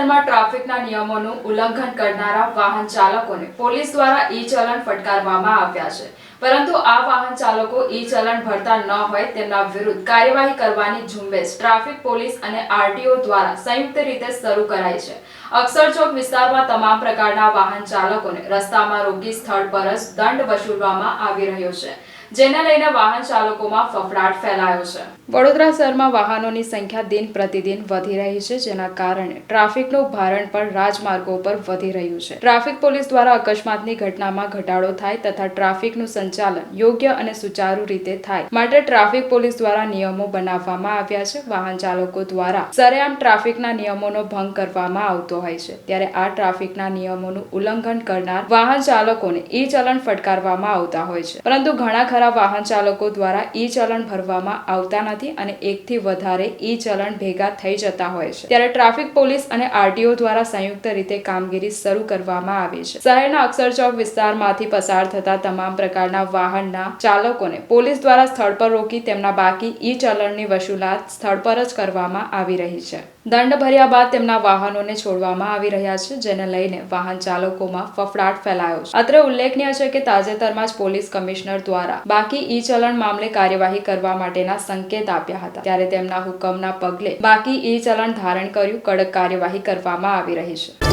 શહેરમાં ટ્રાફિકના નિયમોનું ઉલ્લંઘન કરનારા વાહન ચાલકોને પોલીસ દ્વારા ઈ ચલણ ફટકારવામાં આવ્યા છે. પરંતુ આ વાહન ચાલકો ઈ ચલણ ભરતા ન હોય તેમના વિરુદ્ધ કાર્યવાહી કરવાની ઝુંબેશ ટ્રાફિક પોલીસ અને આરટીઓ દ્વારા સંયુક્ત રીતે શરૂ કરાઈ છે. અક્ષરચોક વિસ્તારમાં તમામ પ્રકારના વાહન ચાલકોને રસ્તામાં રોકી સ્થળ પર જ દંડ વસૂલવામાં આવી રહ્યો છે. જેને લઈને વાહન ચાલકોમાં ફફડાટ ફેલાયો છે. વડોદરા શહેરમાં વાહનોની સંખ્યા દિન પ્રતિદિન વધી રહી છે, જેના કારણે ટ્રાફિકનું ભારણ પણ રાજમાર્ગો પર વધી રહ્યું છે. ટ્રાફિક પોલીસ દ્વારા અકસ્માતની ઘટનામાં ઘટાડો થાય તથા ટ્રાફિકનું સંચાલન યોગ્ય અને સુચારુ રીતે થાય માટે ટ્રાફિક પોલીસ દ્વારા નિયમો બનાવવામાં આવ્યા છે. વાહન ચાલકો દ્વારા સરેઆમ ટ્રાફિકના નિયમોનો ભંગ કરવામાં આવતો હોય છે. ત્યારે આ ટ્રાફિકના નિયમોનું ઉલ્લંઘન કરનાર વાહન ચાલકોને ઈ ચલણ ફટકારવામાં આવતા હોય છે. પરંતુ ઘણા ખરા વાહન ચાલકો દ્વારા ઈ ચલણ ભરવામાં આવતા નથી અને એકથી વધારે ઈ ચલણ ભેગા થઈ જતા હોય છે. ત્યારે ટ્રાફિક પોલીસ અને આરટીઓ દ્વારા સંયુક્ત રીતે કામગીરી શરૂ કરવામાં આવી છે. શહેરના અક્ષર ચોક વિસ્તારમાંથી પસાર થતા તમામ પ્રકારના વાહનના ચાલકોને પોલીસ દ્વારા સ્થળ પર રોકી તેમના બાકી ઈ ચલણની વસૂલાત સ્થળ પર જ કરવામાં આવી રહી છે. દંડ ભર્યા બાદ તેમના વાહનોને છોડવામાં આવી રહ્યા છે, જેને લઈને વાહન ચાલકોમાં ફફડાટ ફેલાયો છે. અત્રે ઉલ્લેખનીય છે કે તાજેતરમાં જ પોલીસ કમિશનર દ્વારા બાકી ઈ ચલણ મામલે કાર્યવાહી કરવા માટેના સંકેત આપ્યા હતા. ત્યારે તેમના હુકમના પગલે બાકી ઈ ચલણ ધારણ કર્યું, કડક કાર્યવાહી કરવામાં આવી રહી છે.